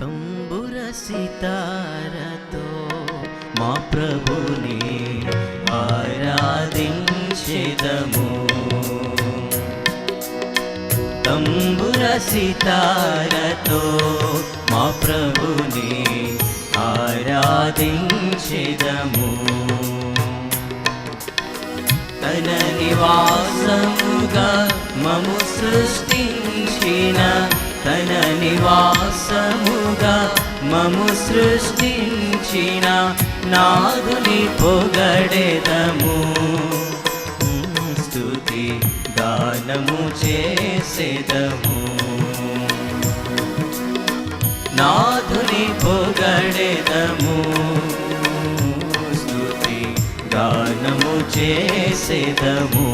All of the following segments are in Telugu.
తంబుర సితారతో మా ప్రభుని ఆరాధించెదము. తంబుర సితారతో మా ప్రభుని ఆరాధించెదము. తన నివాసముగా మము సృష్టించిన తన నివాసము మము సృష్టించిన నాదుని పొగడెదము. స్థుతి గానము చేసేదము. నాథుని పొగడెదము. స్థుతి గానము చేసేదము.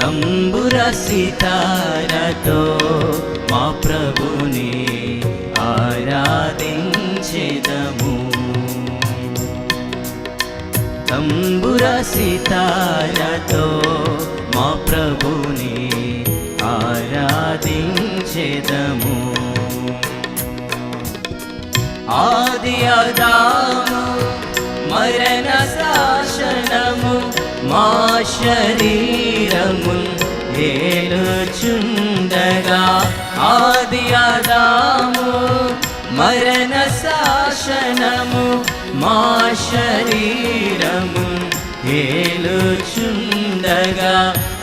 తంబుర సితారతో మా ప్రభుని ఆరాధించెదము. తంబుర సితారతో మా ప్రభుని ఆరాధించెదము. ఆది అదాము మరణ శాసనము మా శరీరము ఏలుచున్న ఆది అదాము మరణ శాసనము మా శరీరము ఏలుచుండగా.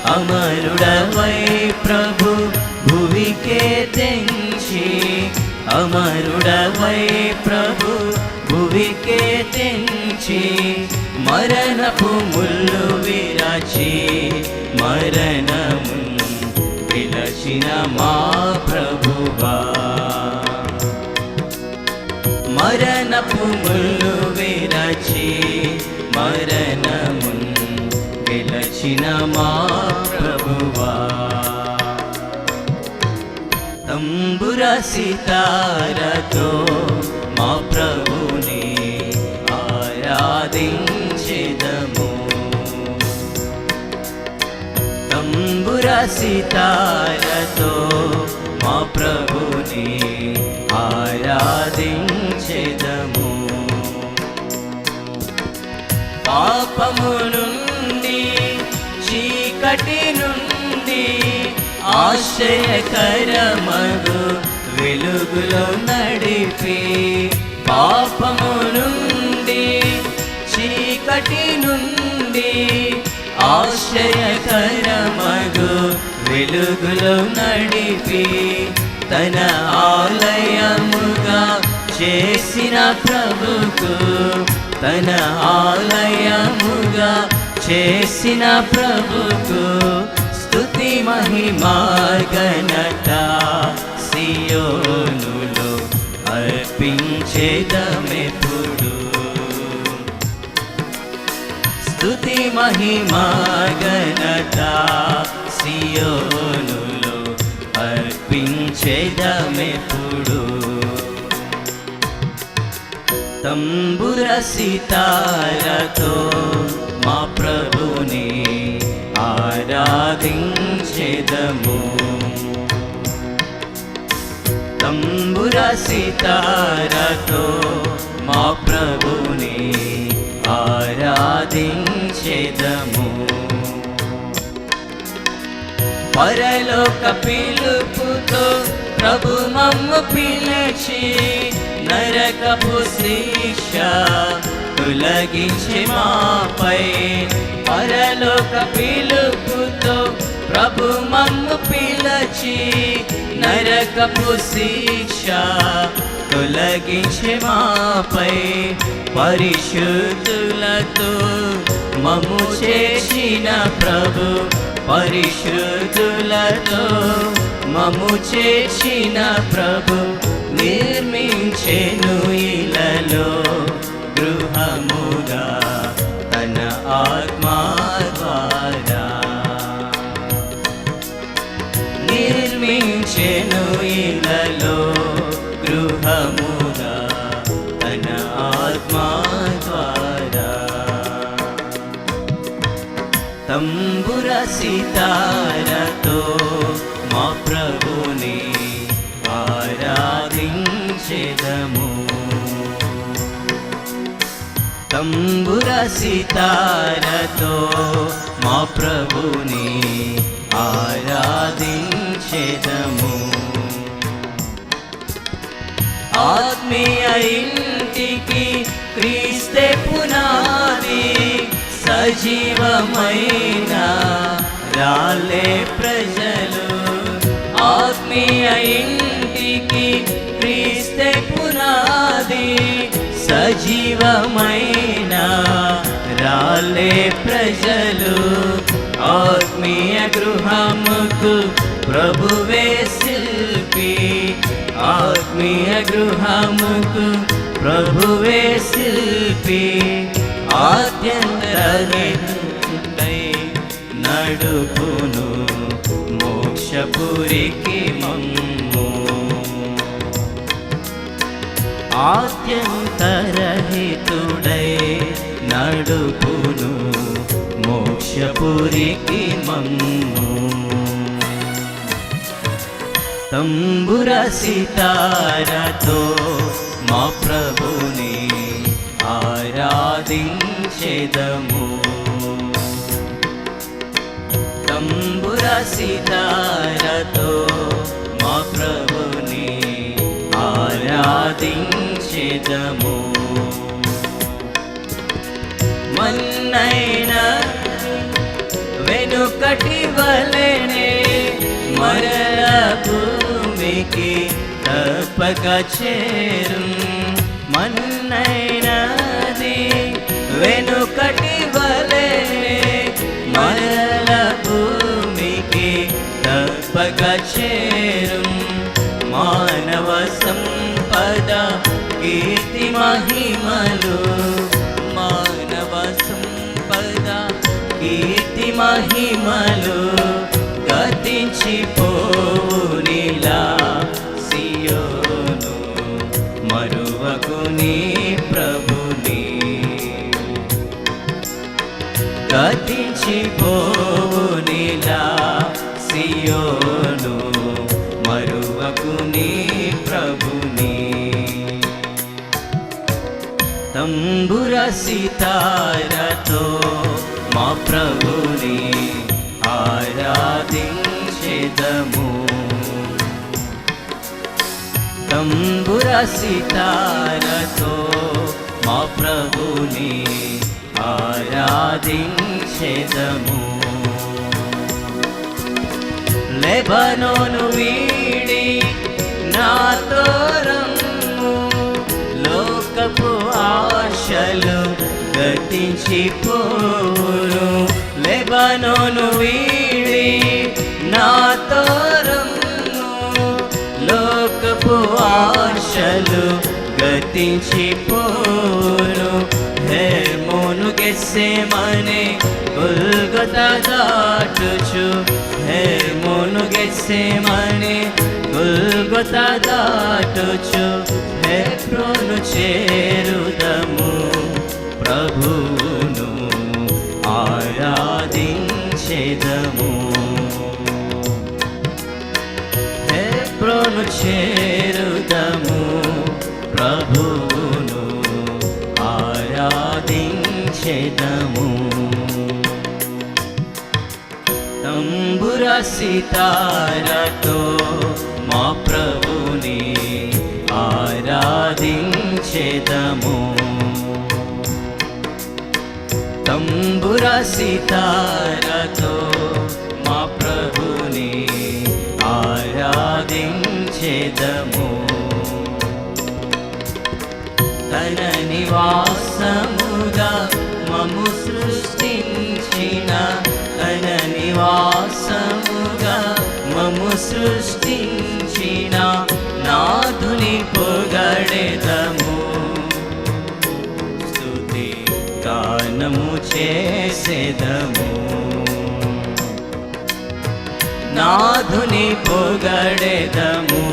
అమరుడవై ప్రభు భువికే తెంచి. అమరుడవై ప్రభు భువికే తెంచి. మరణపు ముళ్ళు విరచి మరణము విలచిన మా మరణపు ముళ్ళు విరచి మరణము గెలచిన మా ప్రభువా. తంబుర సితారతో మా ప్రభుని ఆరాధించెదము. తంబుర సితారతో మా ప్రభుని ఆరాధించ చేదము. పాపము నుండి చీకటి నుండి ఆశ్చర్యకరమగు వెలుగులో నడిపి పాపము నుండి చీకటి నుండి ఆశ్చర్యకరమగు వెలుగులో నడిపి తన ఆలయము చేసిన ప్రభుకు తన ఆలయముగా చేసిన ప్రభుకు స్థుతి మహిమా ఘనత సియోనులో అర్పించేదమెప్పుడు స్థుతి మహిమా ఘనత సియోనులో అర్పించేదమెప్పుడు తంబుర సితారతో మా ప్రభుని ఆరాధించేదము. తంబుర సితారతో మా ప్రభుని ఆరాధించేదము. పరలోక పిలుపుతో ప్రభు మమ్ము పిలిచి నరకపు శిక్ష తొలగించి మాపై పరలోక పిలుపుతో ప్రభు మమ్ము పిలచి నరకపు శిక్ష తొలగించి మాపై పరిశుద్ధులతో మము చేసిన ప్రభు పరిశుద్ధులతో మము చేసిన ప్రభు నిర్మించెను ఇలలో గృహముగా తన ఆత్మా ద్వారా. నిర్మించెను ఇలలో గృహముగా తన ఆత్మా ద్వారా. తంబుర సితారతో మా ప్రభుని ఆరాధించెదము. తంబుర సితారతో మా ప్రభుని ఆరాధించెదము. ఆత్మీయ ఇంటికి క్రీస్తే పునాది సజీవమైన రాలే ప్రజలు. ఆత్మీయ ఇంటికి క్రీస్తే పునాది సజీవమైన రాలే ప్రజలు. ఆత్మీయ గృహముకు ప్రభువే శిల్పి. ఆత్మీయ గృహముకు ప్రభువే శిల్పి. ఆద్యంతై నడుపును ఊరికి మమ్ము. ఆద్యంతరహితుడై నడుపును మోక్షపురికి మమ్ము. తంబుర సితారతో మా ప్రభుని ఆరాధించెదము. సితారతో మా ప్రభుని ఆరాధించెదము. మన్నైన వెనుకటి వలనే మరల భూమికి తప్పక చేరు. మన్నైనది వెనుకటి కీర్తి మహిమలు మానవ సంపద కీర్తి మహిమలు గతించిపోనిలా సియోను మరువకు నీ ప్రభుని. గతించిపోనిలా సియోను తంబుర సితారతో మా ప్రభుని ఆరాధించేదము. తంబుర సితారతో మా ప్రభుని ఆరాధించేదము. లెబనోను వీడి గతించిపోరు లెబనోను వీడి నా రమ్ము లోకపు ఆశలు గతించిపోరు హేమోను గెస్సేమనే గుల్గత దాటుచు. హేమోను గెస్సేమనే గుల్గత దాటుచు. హే ప్రోను చేరుదము. ప్రభువును తంబుర సితారతో మా ప్రభుని ఆరాధించేదము. తంబుర సితారతో మా ప్రభుని ఆరాధించేదము. తన నివాసము మము సృష్టించిన తన నివాసముగా మము సృష్టించిన నాథుని పొగడెదము. స్థుతి గానము చేసేదము. నాథుని పొగడెదము.